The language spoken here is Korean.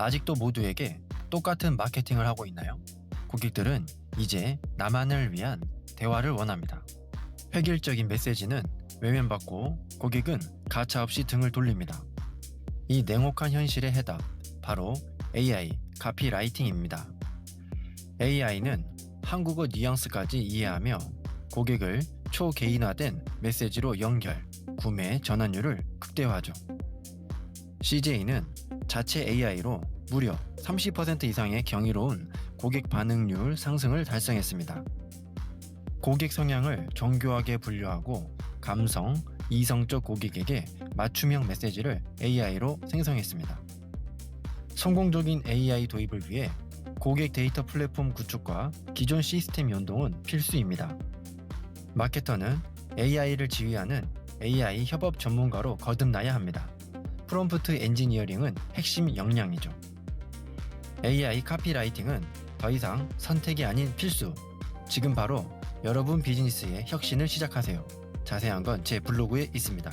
아직도 모두에게 똑같은 마케팅을 하고 있나요? 고객들은 이제 나만을 위한 대화를 원합니다. 획일적인 메시지는 외면받고 고객은 가차없이 등을 돌립니다. 이 냉혹한 현실의 해답, 바로 AI, 카피라이팅입니다. AI는 한국어 뉘앙스까지 이해하며 고객을 초개인화된 메시지로 연결, 구매 전환율을 극대화하죠. CJ는 자체 AI로 무려 30% 이상의 경이로운 고객 반응률 상승을 달성했습니다. 고객 성향을 정교하게 분류하고 감성, 이성적 고객에게 맞춤형 메시지를 AI로 생성했습니다. 성공적인 AI 도입을 위해 고객 데이터 플랫폼 구축과 기존 시스템 연동은 필수입니다. 마케터는 AI를 지휘하는 AI 협업 전문가로 거듭나야 합니다. 프롬프트 엔지니어링은 핵심 역량이죠. AI 카피라이팅은 더 이상 선택이 아닌 필수. 지금 바로 여러분 비즈니스의 혁신을 시작하세요. 자세한 건 제 블로그에 있습니다.